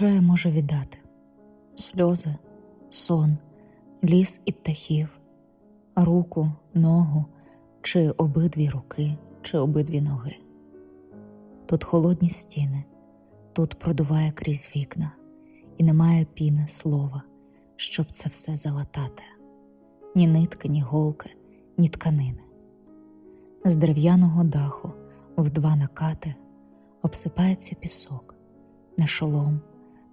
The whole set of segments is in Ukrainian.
Що я можу віддати? Сльози, сон, ліс і птахів, руку, ногу, чи обидві руки, чи обидві ноги. Тут холодні стіни, тут продуває крізь вікна, і немає піни слова, щоб це все залатати, ні нитки, ні голки, ні тканини. З дерев'яного даху в два накати обсипається пісок на шолом,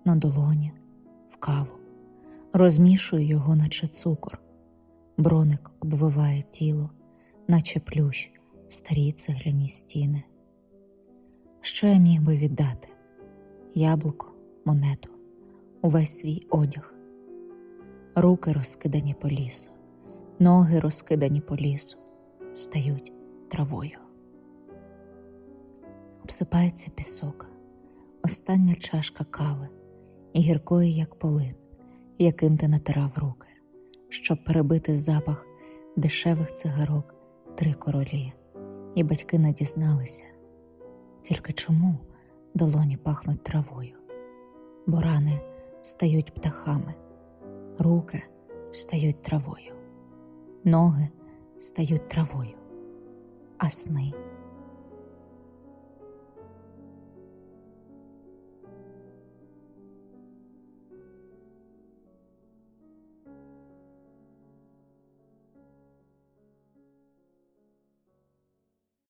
на долоні, в каву, розмішую його, наче цукор. Броник обвиває тіло, наче плющ, старі цегляні стіни. Що я міг би віддати? Яблуко, монету, увесь свій одяг, руки розкидані по лісу, ноги розкидані по лісу, стають травою. Обсипається пісок, остання чашка кави і гіркої, як полин, яким ти натирав руки, щоб перебити запах дешевих цигарок три королі, і батьки не дізналися. Тільки чому долоні пахнуть травою, бо рани стають птахами, руки стають травою, ноги стають травою, а сни